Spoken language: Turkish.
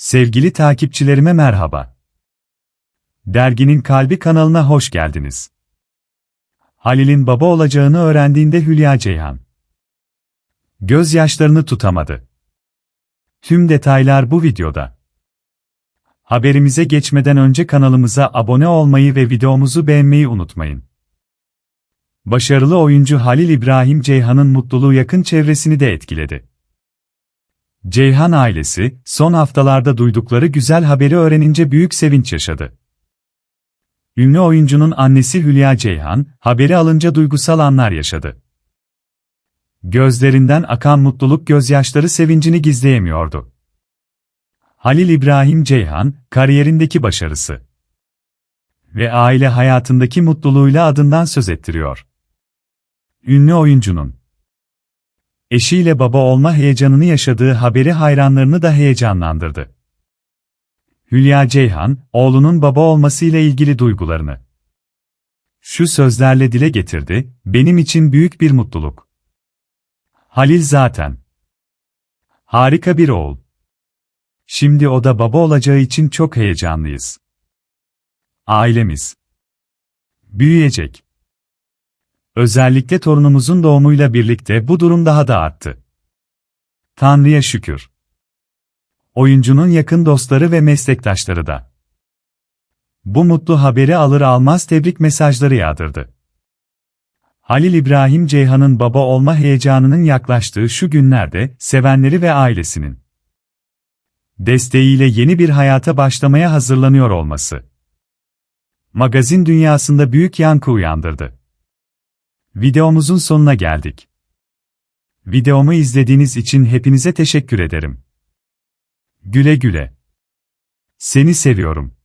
Sevgili takipçilerime merhaba. Derginin Kalbi kanalına hoş geldiniz. Halil'in baba olacağını öğrendiğinde Hülya Ceyhan gözyaşlarını tutamadı. Tüm detaylar bu videoda. Haberimize geçmeden önce kanalımıza abone olmayı ve videomuzu beğenmeyi unutmayın. Başarılı oyuncu Halil İbrahim Ceyhan'ın mutluluğu yakın çevresini de etkiledi. Ceyhan ailesi, son haftalarda duydukları güzel haberi öğrenince büyük sevinç yaşadı. Ünlü oyuncunun annesi Hülya Ceyhan, haberi alınca duygusal anlar yaşadı. Gözlerinden akan mutluluk gözyaşları sevincini gizleyemiyordu. Halil İbrahim Ceyhan, kariyerindeki başarısı ve aile hayatındaki mutluluğuyla adından söz ettiriyor. Ünlü oyuncunun eşiyle baba olma heyecanını yaşadığı haberi hayranlarını da heyecanlandırdı. Hülya Ceyhan, oğlunun baba olmasıyla ilgili duygularını şu sözlerle dile getirdi, benim için büyük bir mutluluk. Halil zaten harika bir oğul. Şimdi o da baba olacağı için çok heyecanlıyız. Ailemiz büyüyecek. Özellikle torunumuzun doğumuyla birlikte bu durum daha da arttı. Tanrı'ya şükür. Oyuncunun yakın dostları ve meslektaşları da. Bu mutlu haberi alır almaz tebrik mesajları yağdırdı. Halil İbrahim Ceyhan'ın baba olma heyecanının yaklaştığı şu günlerde, sevenleri ve ailesinin desteğiyle yeni bir hayata başlamaya hazırlanıyor olması. Magazin dünyasında büyük yankı uyandırdı. Videomuzun sonuna geldik. Videomu izlediğiniz için hepinize teşekkür ederim. Güle güle. Seni seviyorum.